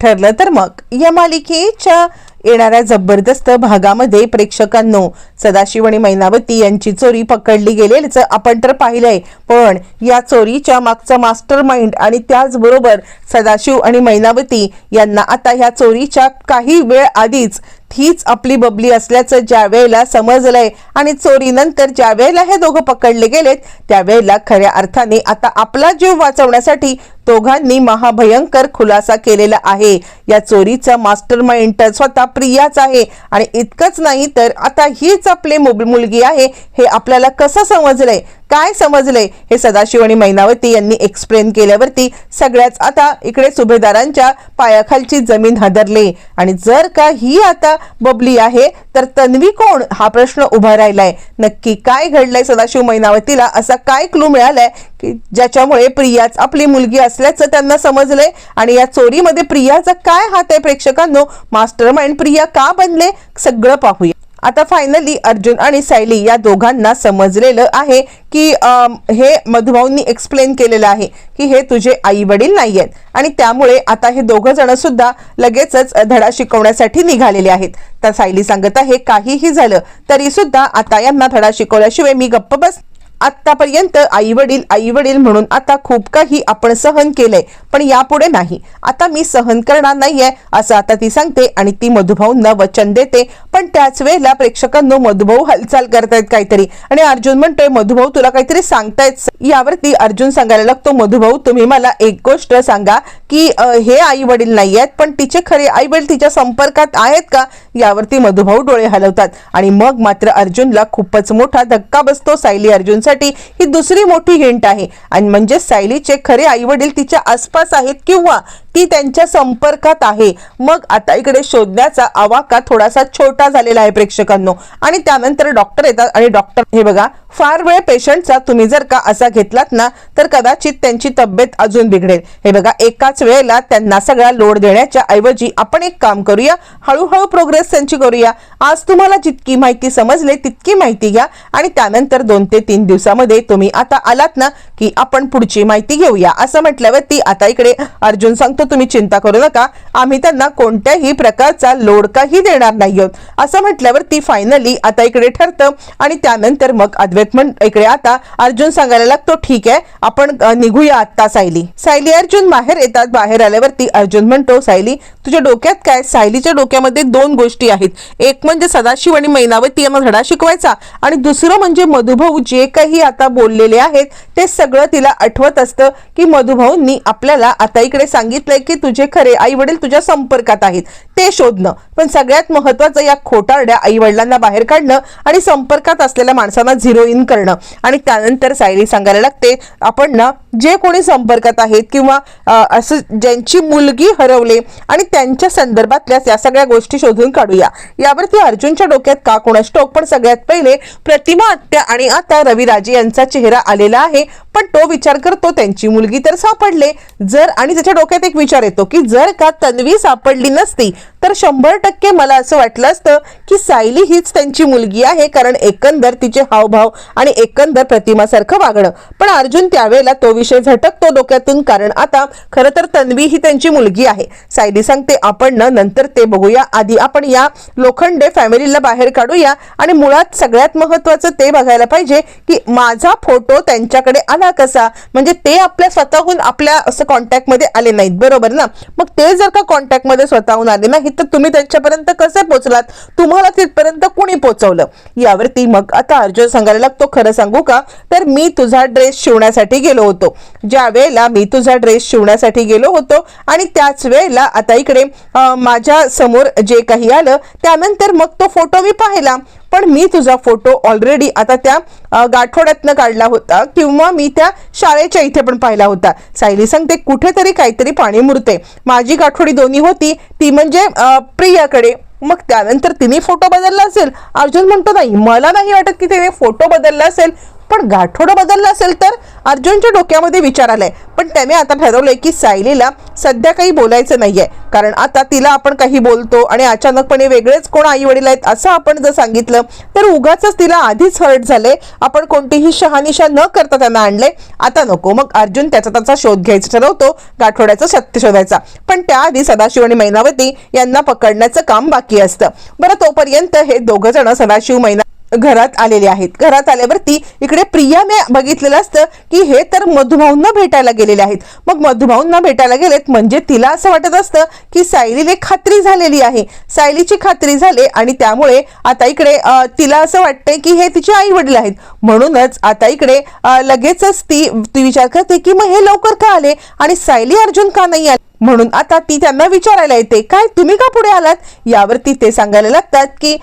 ठरलं तर मग. या मालिकेच्या येणाऱ्या जबरदस्त भागामध्ये प्रेक्षकांनो सदाशिव आणि मैनावती यांची चोरी पकडली गेलेल्याचं आपण तर पाहिलंय. पण या चोरीच्या मागचा मास्टर माइंड आणि त्याचबरोबर सदाशिव आणि मैनावती यांना आता ह्या चोरीच्या काही वेळ आधीच हीच आपली बबली असल्याचं ज्या वेळेला समजलंय आणि चोरीनंतर ज्या वेळेला हे दोघं पकडले गेलेत त्यावेळेला खऱ्या अर्थाने आता आपला जीव वाचवण्यासाठी दोघांनी महाभयंकर खुलासा केलेला आहे. या चोरीचा मास्टर माइंड स्वतः प्रियाच आहे आणि इतकंच नाही तर आता हीच आपली मुलगी आहे. हे आपल्याला कसं समजलंय? काय समजलंय हे सदाशिव आणि मैनावती यांनी एक्सप्लेन केल्यावरती सगळ्याच आता इकडे सुभेदारांच्या पायाखालची जमीन हादरली. आणि जर का ही आता बबली आहे तर तन्वी कोण? हा प्रश्न उभा राहिलाय. नक्की काय घडलंय सदाशिव मैनावतीला? असा काय क्लू मिळालाय की ज्याच्यामुळे प्रियाच आपली मुलगी असल्याचं त्यांना समजलंय? आणि या चोरीमध्ये प्रियाचा काय हात आहे प्रेक्षकांनो? मास्टर माइंड प्रिया का बनले? सगळं पाहूया. आता फायनली अर्जुन आणि सायली या दोघांना समजलेलं आहे की हे मधुभाऊंनी एक्सप्लेन केलेलं आहे की हे तुझे आई वडील नाही आहेत आणि त्यामुळे आता हे दोघं जण सुद्धा लगेचच धडा शिकवण्यासाठी निघालेले आहेत. तर सायली सांगत आहे काहीही झालं तरी सुद्धा आता यांना धडा शिकवल्याशिवाय मी गप्प बस आत्तापर्यंत आई वडील आई वडील म्हणून आता खूप काही आपण सहन केलंय पण यापुढे नाही. आता मी सहन करणार नाहीये असं आता ती सांगते आणि ती मधुभाऊंना वचन देते. पण त्याच वेळेला प्रेक्षकांनो मधुभाऊ हालचाल करतायत काहीतरी. आणि अर्जुन म्हणतोय मधुभाऊ तुला काहीतरी सांगतायत. यावरती अर्जुन सांगायला लागतो मधुभाऊ तुम्ही मला एक गोष्ट सांगा की हे आई वडील नाही आहेत पण तिचे खरे आई वडील तिच्या संपर्कात आहेत का यावरती मधुभाऊ डोळे हलवतात. आणि मग मात्र अर्जुनला खूपच मोठा धक्का बसतो सायली अर्जुनसाठी. ही दुसरी मोठी हिंट आहे. आणि म्हणजे सायलीचे खरे आई वडील तिच्या आसपास आहेत किंवा ती त्यांच्या संपर्कात आहे. मग आता इकडे शोधण्याचा आवाका थोडासा छोटा झालेला आहे प्रेक्षकांनो. आणि त्यानंतर डॉक्टर येतात आणि डॉक्टर हे बघा फार वेळ पेशंटचा तुम्ही जर का असा घेतलात ना तर कदाचित त्यांची तब्येत अजून बिघडेल. हे बघा एकाच वेळेला त्यांना सगळा लोड देण्याच्या ऐवजी आपण एक काम करूया हळूहळू प्रोग्रेस त्यांची करूया. आज तुम्हाला जितकी माहिती समजले तितकी माहिती घ्या आणि त्यानंतर दोन ते तीन दिवसामध्ये तुम्ही आता आलात ना की आपण पुढची माहिती घेऊया. असं म्हटल्यावरती आता इकडे अर्जुन सांगतो तुम्ही चिंता करू नका. आम्ही त्यांना कोणत्याही प्रकारचा लोड काही देणार नाही आहोत. असं म्हटल्यावरती फायनली आता इकडे ठरतं आणि त्यानंतर मग अद्वैत म्हण इकडे आता अर्जुन सांगायला लागतो ठीक आहे आपण निघूया आत्ता सायली. सायली अर्जुन बाहेर येतात बाहेर आल्यावरती अर्जुन म्हणतो सायली तुझ्या डोक्यात काय? सायलीच्या डोक्यामध्ये दोन गोष्टी आहेत. एक म्हणजे सदाशिव आणि मैनावती यांना धडा शिकवायचा आणि दुसरं म्हणजे मधुभाऊ जे काही आता बोललेले आहेत ते सगळं तिला आठवत असतं की मधुभाऊंनी आपल्याला आता इकडे सांगितलंय की तुझे खरे आई वडील तुझ्या संपर्कात आहेत. ते शोधणं. पण सगळ्यात महत्वाचं या खोटारड्या आई वडिलांना बाहेर काढणं आणि संपर्कात असलेल्या माणसांना झिरो इन करणं. आणि त्यानंतर सायली सांगायला लागते आपण ना जे कोणी संपर्कात आहेत किंवा असं ज्यांची मुलगी हरवले आणि त्यांच्या संदर्भातल्या या सगळ्या गोष्टी शोधून काढूया. यावरती अर्जुनच्या डोक्यात का कोणास टोक? पण सगळ्यात पहिले प्रतिमा आत्या आणि आता रविराजे यांचा चेहरा आलेला आहे पण तो विचार करतो त्यांची मुलगी तर सापडले. जर आणि त्याच्या डोक्यात एक विचार येतो की जर का तन्वी सापडली नसती तर शंभर टक्के मला असं वाटलं असतं की सायली हीच त्यांची मुलगी आहे कारण एकंदर तिचे हावभाव आणि एकंदर प्रतिमासारखं वागणं. पण अर्जुन त्यावेळेला तो विषय झटकतो डोक्यातून कारण आता खरं तर तन्वी ही त्यांची मुलगी आहे. सायली सांगते आपण ना नंतर ते बघूया. आधी आपण या लोखंडे फॅमिलीला बाहेर काढूया आणि मुळात सगळ्यात महत्वाचं ते बघायला पाहिजे की माझा फोटो त्यांच्याकडे आला कसा? म्हणजे ते आपल्या स्वतःहून आपल्या असं कॉन्टॅक्टमध्ये आले नाहीत बरोबर ना? मग ते जर का कॉन्टॅक्टमध्ये स्वतःहून आले नाहीत तर तुम्ही त्यांच्यापर्यंत कसे पोहोचलात तुम्हाला तिथपर्यंत कुणी पोहोचवलं यावरती मग आता अर्जुन सांगायला तो खरं सांगू का? तर मी तुझा ड्रेस शिवण्यासाठी गेलो होतो. ज्या वेळेला मी तुझा ड्रेस शिवण्यासाठी गेलो होतो आणि त्याच वेळेला आता इकडे माझ्यासमोर जे काही आलं त्यानंतर मग तो फोटो मी पाहिला. पण मी तुझा फोटो ऑलरेडी आता त्या गाठोड्यातनं काढला होता किंवा मी त्या शाळेच्या इथे पण पाहिला होता. सायली सांगते कुठेतरी काहीतरी पाणी मुरते माझी गाठोडी दोन्ही होती. ती म्हणजे प्रियाकडे. मग त्यानंतर तिने फोटो बदलला असेल. अर्जुन म्हणतो नाही मला नाही वाटत की तिने फोटो बदलला असेल. पण गाठोडं बदललं असेल तर अर्जुनच्या डोक्यामध्ये विचार आलाय. पण त्याने आता ठरवलंय की सायलीला सध्या काही बोलायचं नाहीये. कारण आता तिला आपण काही बोलतो आणि अचानकपणे वेगळेच कोण आई वडील आहेत असं आपण जर सांगितलं तर उगाच तिला आधीच हर्ट झाले आपण कोणतीही शहानिशा न करता त्यांना आणले आता नको. मग अर्जुन त्याचा त्याचा शोध घ्यायचा ठरवतो गाठोड्याचं सत्य शोधायचा. पण त्याआधी सदाशिव आणि मैनावती यांना पकडण्याचं काम बाकी असतं. बरं तोपर्यंत हे दोघं जण सदाशिव मैना घरात आलेले आहेत. घरात आल्यावरती इकडे प्रियाने बघितलेलं असतं की हे तर मधुभाऊंना भेटायला गेलेले आहेत. मग मधुभाऊंना भेटायला गेलेत म्हणजे तिला असं वाटत असतं की सायलीने खात्री झालेली आहे. सायलीची खात्री झाली आणि त्यामुळे आता इकडे तिला असं वाटतंय की हे तिचे आई वडील आहेत. म्हणूनच आता इकडे लगेचच ती ती विचार करते की मग हे लवकर का आले आणि सायली अर्जुन का नाही आले? म्हणून आता ती त्यांना विचारायला येते काय तुम्ही का पुढे आलात? यावरती ते सांगायला लागतात की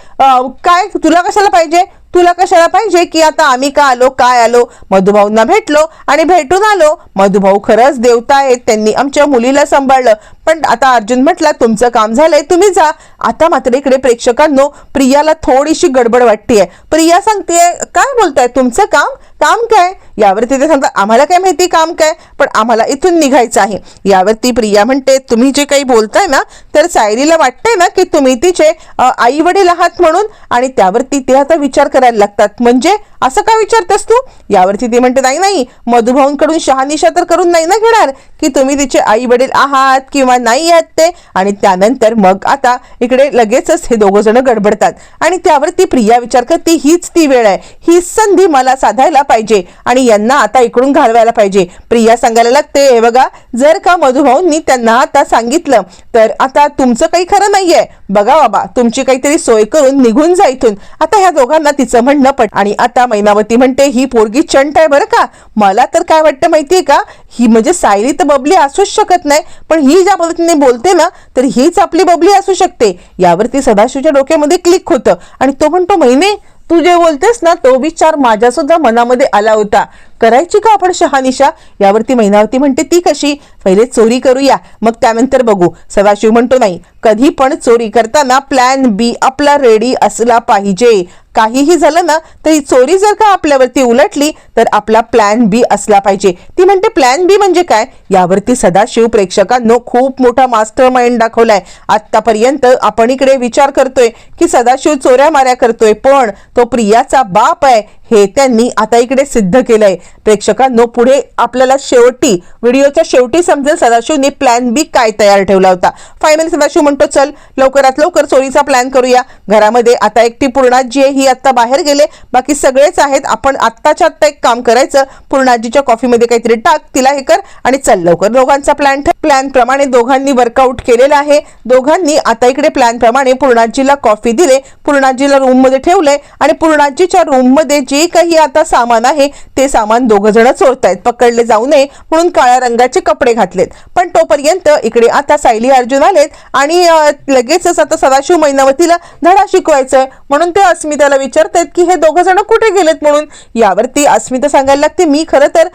काय तुला कशाला पाहिजे? तुला कशाला पाहिजे की आता आम्ही का आलो काय आलो? मधुभाऊंना भेटलो आणि भेटून आलो. मधुभाऊ खरंच देवता आहेत त्यांनी आमच्या मुलीला सांभाळलं. पण आता अर्जुन म्हटला तुमचं काम झालंय तुम्ही जा. आता मात्र इकडे प्रेक्षकांनो प्रियाला थोडीशी गडबड वाटतेय. प्रिया सांगतेय काय बोलताय? तुमचं काम? काम काय? यावरती ते सांगतात आम्हाला काय माहिती काम काय? पण आम्हाला इथून निघायचं आहे. यावरती प्रिया म्हणते तुम्ही जे काही बोलताय ना तर सायरीला वाटतंय ना की तुम्ही तिचे आई वडील आहात म्हणून आणि त्यावरती ते आता विचार करायला लागतात. म्हणजे असं का विचारतेस तू? यावरती ती म्हणते नाही नाही मधुभाऊंकडून शहानिशा तर करून नाही ना घेणार की तुम्ही तिचे आई वडील आहात किंवा नाही आहात ते? आणि त्यानंतर मग आता इकडे लगेचच हे दोघं जण गडबडतात. आणि त्यावरती प्रिया विचार करते हीच ती वेळ आहे ही संधी मला साधायला पाहिजे आणि यांना आता इकडून घालवायला पाहिजे. प्रिया सांगायला लागते हे बघा जर का मधुभाऊंनी त्यांना आता सांगितलं तर आता तुमचं काही खरं नाहीये. बघा बाबा तुमची काहीतरी सोय करून निघून जा इथून. आता ह्या दोघांना तिचं म्हणणं पट आणि आता मैनावती म्हणते ही पोरगी चंट आहे बरं का? मला तर काय वाटतं माहितीये का? ही म्हणजे सायली तर बबली असूच शकत नाही पण ही ज्या पद्धतीने बोलते ना तर हीच आपली बबली असू शकते. यावरती सदाशिवच्या डोक्यामध्ये क्लिक होतं. आणि तो म्हणतो महिने तू जे बोलतेस ना तो विचार माझ्या सुद्धा मनामध्ये आला होता. करायची का आपण शहानिशा? यावरती महिनावती म्हणते ती कशी? पहिले चोरी करूया मग त्यानंतर बघू. सदाशिव म्हणतो नाही कधी पण चोरी करताना प्लॅन बी आपला रेडी असला पाहिजे. काहीही झालं ना तरी चोरी जर का आपल्यावरती उलटली तर आपला प्लॅन बी असला पाहिजे. ती म्हणते प्लॅन बी म्हणजे काय? यावरती सदाशिव प्रेक्षकांनो खूप मोठा मास्टर माइंड दाखवलाय. आतापर्यंत आपण इकडे विचार करतोय की सदाशिव चोऱ्या माऱ्या करतोय पण तो प्रियाचा बाप आहे. हे त्यांनी आता इकडे सिद्ध केलंय. प्रेक्षकांनो पुढे आपल्याला शेवटी व्हिडिओच्या शेवटी समजेल सदाशिवने प्लॅन बी काय तयार ठेवला होता. फायनल सदाशिव म्हणतो चल लवकरात लवकर चोरीचा प्लॅन करूया. घरामध्ये आता एकटी पूर्णाजी आहे ही आता बाहेर गेले. बाकी सगळेच आहेत आपण आत्ताच्या आत्ता एक काम करायचं. पूर्णाजीच्या कॉफीमध्ये काहीतरी टाक तिला हे कर आणि चल लवकर दोघांचा प्लॅन ठेव. प्लॅनप्रमाणे दोघांनी वर्कआउट केलेलं आहे. दोघांनी आता इकडे प्लॅनप्रमाणे पूर्णाजीला कॉफी दिले. पूर्णाजीला रूममध्ये ठेवलंय आणि पूर्णाजीच्या रूममध्ये जे काही आता सामान आहे ते सामान दोघंजणं जण चोरतायत. पकडले जाऊ नये म्हणून काळ्या रंगाचे कपडे घातलेत. पण तोपर्यंत इकडे आता सायली अर्जुन आलेत आणि लगेचच आता सदाशिव मैनावतीला धडा शिकवायचंय. म्हणून ते अस्मिताला विचारतायत की हे दोघं जण कुठे गेलेत म्हणून? यावरती अस्मिता सांगायला लागते मी खरं तर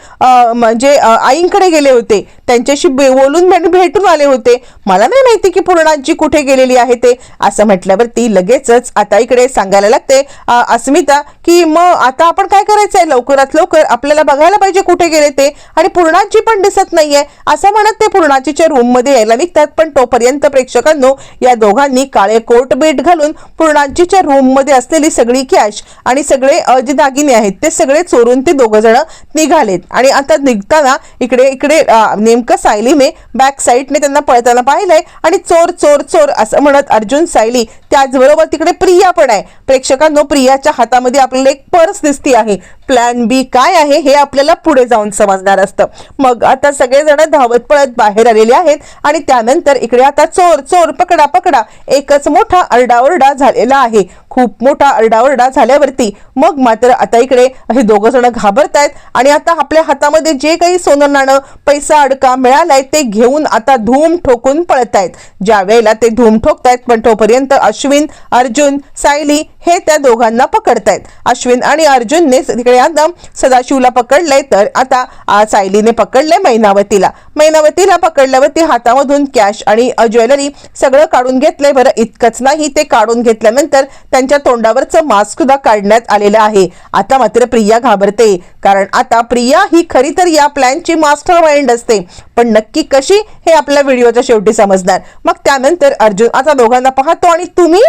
म्हणजे आईंकडे गेले होते. त्यांच्याशी बोलून बोलून भेट- भेटून आले होते. मला नाही माहिती की पूर्णाजी कुठे गेलेली आहे ते. असं म्हटल्यावरती लगेचच आता इकडे सांगायला लागते. अस्मिता की मग आता आपण काय करायचंय? लवकरात लवकर आपल्याला बघायला पाहिजे कुठे गेले ते. आणि पूर्णाजी पण दिसत नाहीये. असं म्हणत ते पूर्णाजीच्या रूममध्ये यायला निघतात. पण तोपर्यंत प्रेक्षकांनो या दोघांनी काळे कोट बेट घालून पूर्णाजीच्या रूममध्ये असलेली सगळी कॅश आणि सगळे जे दागिने आहेत ते सगळे चोरून ते दोघं जण निघालेत. आणि आता निघताना इकडे इकडे नेमकं सायलीने बॅक साईडने त्यांना पळताना पाहिलंय आणि चोर चोर चोर असं म्हणत अर्जुन सायली त्याचबरोबर तिकडे प्रिया पण आहे. प्रेक्षकांनो प्रियाच्या हातामध्ये आपल्याला एक पर्स दिसती आहे. प्लॅन बी काय आहे हे आपल्याला पुढे जाऊन समजणार असतं. मग आता सगळेजण धावत पळत बाहेर आलेले आहेत आणि त्यानंतर इकडे आता चोर चोर पकडा पकडा. एकच मोठा अरडाओरडा झालेला आहे. खूप मोठा अरडाओरडा झाल्यावरती मग मात्र आता इकडे हे दोघं जण घाबरतायत. आणि आता आपल्या हातामध्ये जे काही सोनं नाणं पैसा अडका मिळालाय ते घेऊन आता धूम ठोकून पळतायत. ज्या वेळेला ते धूम ठोकतायत पण तोपर्यंत अश्विन अर्जुन सायली हे त्या दोघांना पकडतायत. अश्विन आणि अर्जुनने तिकडे आता सदाशिवला पकडलंय तर आता सायलीने पकडलंय मैनावतीला. मैनावतीला पकडल्यावरती हातामधून कॅश आणि ज्वेलरी सगळं काढून घेतलंय. बरं इतकंच नाही ते काढून घेतल्यानंतर त्यांच्या तोंडावरचं मास्क सुद्धा काढण्यात आलेलं आहे. आता मात्र प्रिया घाबरते. कारण आता प्रिया ही खरी तर या प्लॅनची मास्टर माइंड असते. पण नक्की कशी हे आपल्या व्हिडिओच्या शेवटी समजणार. मग त्यानंतर अर्जुन आता दोघांना पाहतो आणि तुम्ही?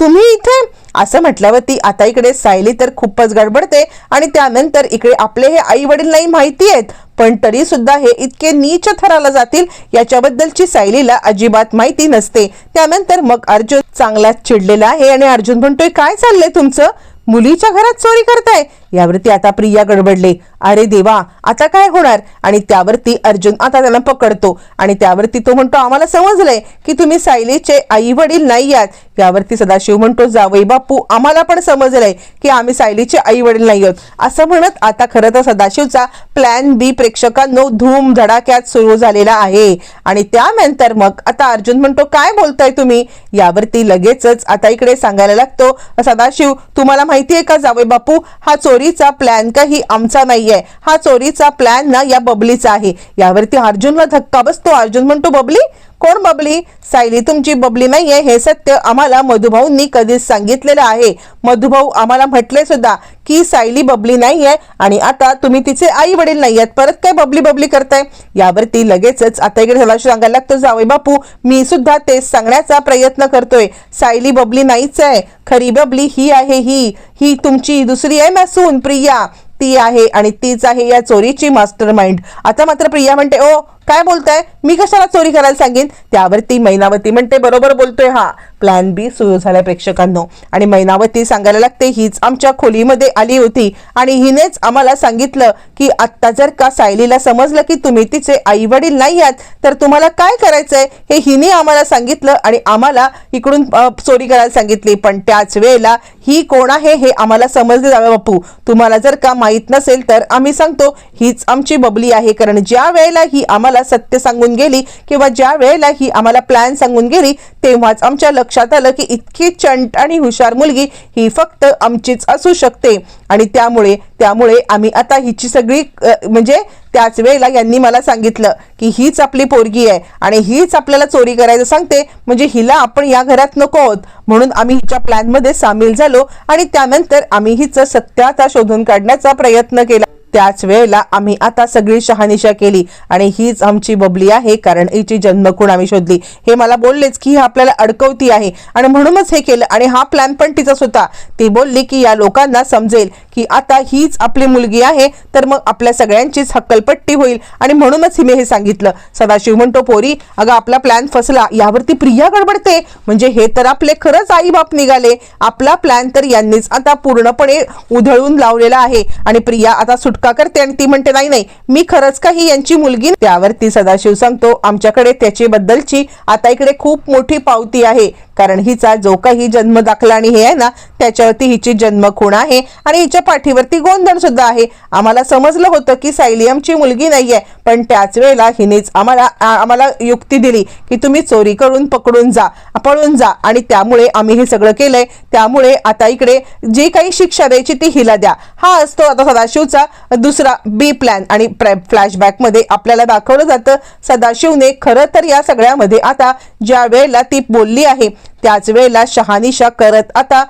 तुम्ही इथे? असं म्हटल्यावर ती आता इकडे सायली तर खूपच गडबडते आणि त्यानंतर इकडे आपले हे आई वडील नाही माहिती आहेत पण तरी सुद्धा हे इतके नीच थराला जातील याच्याबद्दलची सायलीला अजिबात माहिती नसते. त्यानंतर मग अर्जुन चांगलाच चिडलेला आहे आणि अर्जुन म्हणतोय काय चाललंय तुमचं? मुलीच्या घरात चोरी करताय? यावरती आता प्रिया गडबडले. अरे देवा आता काय होणार? आणि त्यावरती अर्जुन आता त्याला पकडतो. आणि त्यावरती तो म्हणतो आम्हाला समजलंय की तुम्ही सायलीचे आई वडील नाही आहात. यावरती सदाशिव म्हणतो जावई बापू आम्हाला पण समजलंय की आम्ही सायलीचे आई वडील नाही आहोत. असं म्हणत आता खरं तर सदाशिवचा प्लॅन बी प्रेक्षकांनो धूम धडाक्यात सुरू झालेला आहे. आणि त्यानंतर मग आता अर्जुन म्हणतो काय बोलताय तुम्ही? यावरती लगेचच आता इकडे सांगायला लागतो सदाशिव तुम्हाला माहितीये का जावई बापू? हा चोरीचा प्लॅन काही आमचा नाहीये. हा चोरीचा प्लॅन ना या बबलीचा आहे. यावरती अर्जुनला धक्का बसतो. अर्जुन म्हणतो बबली कोण बबली? सायली तुमची बबली नाहीये हे सत्य आम्हाला मधुभाऊंनी कधीच सांगितलेलं आहे. मधुभाऊ आम्हाला म्हटले सुद्धा की सायली बबली नाहीये आणि आता तुम्ही तिचे आई वडील नाही आहेत परत काय बबली बबली करताय? यावर ती लगेचच आता इकडे सांगायला लागतो जावई बापू मी सुद्धा तेच सांगण्याचा प्रयत्न करतोय. सायली बबली नाहीच आहे. खरी बबली ही आहे ही. ही तुमची दुसरी आहे मॅसून प्रिया. ती आहे आणि तीच आहे या चोरीची मास्टर माइंड आता मात्र प्रिया म्हणते ओ काय बोलताय? मी कशाला चोरी करायला सांगेन? त्यावरती मैनावती म्हणते बरोबर बोलतोय हा. प्लॅन बी सुरू झाला प्रेक्षकांनो. आणि मैनावती सांगायला लागते हीच आमच्या खोलीमध्ये आली होती. आणि हिनेच आम्हाला सांगितलं की आत्ता जर का सायलीला समजलं की तुम्ही तिचे आई वडील नाही आहात तर तुम्हाला काय करायचंय? हे हिने आम्हाला सांगितलं आणि आम्हाला इकडून चोरी करायला सांगितली. पण त्याच वेळेला ही कोण आहे हे आम्हाला समजले जावे बापू. तुम्हाला जर का माहीत नसेल तर आम्ही सांगतो हीच आमची बबली आहे. कारण ज्या वेळेला ही आम्हाला सत्य सांगून गेली किंवा ज्या वेळेला ही आम्हाला प्लॅन सांगून गेली तेव्हाच आमच्या लक्षात आलं की इतकी चंट आणि हुशार मुलगी ही फक्त आमचीच असू शकते. आणि त्यामुळे त्यामुळे आम्ही आता हिची सगळी म्हणजे त्याच वेळेला यांनी मला सांगितलं की हीच आपली पोरगी आहे आणि हीच आपल्याला चोरी करायचं सांगते. म्हणजे हिला आपण या घरात नको आहोत. म्हणून आम्ही हिच्या प्लॅनमध्ये सामील झालो आणि त्यानंतर आम्ही हिचं सत्य आता शोधून काढण्याचा प्रयत्न केला. त्याच वेळेला आम्ही आता सगळी शहानिशा केली आणि हीच आमची बबली आहे कारण हिची जन्मखूण आम्ही शोधली. हे मला बोललेच की ही आपल्याला अडकवती आहे. आणि म्हणूनच हे केलं आणि हा प्लॅन पण तिचाच होता. ती बोलली की या लोकांना समजेल की आता हीच आपली मुलगी आहे तर मग आपल्या सगळ्यांचीच हक्कलपट्टी होईल. आणि म्हणूनच हिने हे सांगितलं. सदाशिव म्हणतो पोरी अगं आपला प्लॅन फसला. यावरती प्रिया गडबडते. म्हणजे हे तर आपले खरंच आई बाप निघाले. आपला प्लॅन तर यांनीच आता पूर्णपणे उधळून लावलेला आहे. आणि प्रिया आता सुट सुटका करते आणि ती म्हणते नाही नाही मी खरंच काही यांची मुलगी त्यावरती सदाशिव सांगतो आमच्याकडे त्याची बद्दलची आता इकडे खूप मोठी पावती आहे. कारण हिचा जो काही जन्म दाखला आणि हे आहे ना त्याच्यावरती हिची जन्मखूण आहे आणि हिच्या पाठीवरती गोंधळ सुद्धा आहे. आम्हाला समजलं होतं की सायलियमची मुलगी नाही आहे पण त्याच वेळेला हिनेच आम्हाला आम्हाला युक्ती दिली की तुम्ही चोरी करून पकडून जा पळून जा आणि त्यामुळे आम्ही हे सगळं केलंय. त्यामुळे आता इकडे जी काही शिक्षा द्यायची ती हिला द्या. हा असतो आता सदाशिवचा दुसरा बी प्लॅन आणि फ्लॅशबॅकमध्ये आपल्याला दाखवलं जातं सदाशिवने खरं तर या सगळ्यामध्ये आता ज्या वेळेला ती बोलली आहे त्याच वेळेला शहानिशा करत आता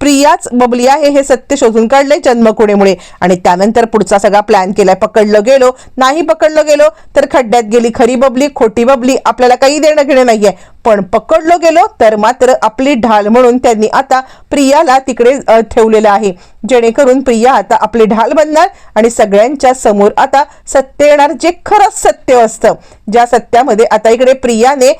प्रियाच बबली आहे हे सत्य शोधून काढलंय जन्मकुणेमुळे. आणि त्यानंतर पुढचा सगळा प्लॅन केलाय. पकडलं गेलो नाही पकडलं गेलो तर खड्ड्यात गेली खरी बबली खोटी बबली आपल्याला काही देणं घेणं नाहीये. पण पकडलो गेलो तर मात्र आपली ढाल म्हणून त्यांनी आता प्रियाला तिकडे ठेवलेलं आहे. जेणेकरून प्रिया आता आपली ढाल बनणार आणि सगळ्यांच्या समोर आता सत्य येणार जे खरंच सत्य असतं. ज्या सत्यामध्ये आता इकडे प्रियाने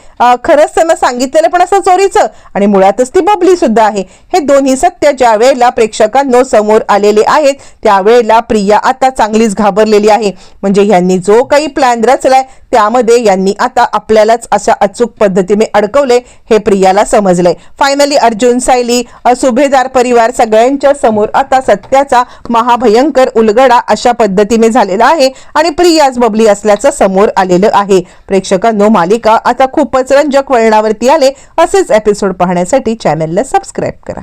खरंच त्यांना सांगितलेलं पण असं चोरीचं आणि मुळातच ती बबली सुद्धा आहे. हे दोन्ही सत्य ज्या वेळेला प्रेक्षकांनो समोर आलेले आहेत त्यावेळेला प्रिया आता चांगलीच घाबरलेली आहे. म्हणजे ह्यांनी जो काही प्लॅन रचलाय त्यामध्ये यांनी आता आपल्यालाच अशा अचूक पद्धतीने अडकवले हे प्रियाला समजले. फायनली अर्जुन सायली सुभेदार परिवार सगळ्यांच्या समोर आता सत्याचा महाभयंकर उलगडा अशा पद्धतीने झालेला आहे आणि प्रियाच बबली असल्याचं समोर आलेलं आहे. प्रेक्षकांनो मालिका आता खूपच रंजक वळणावरती आले. असेच एपिसोड पाहण्यासाठी चॅनलला सबस्क्राईब करा.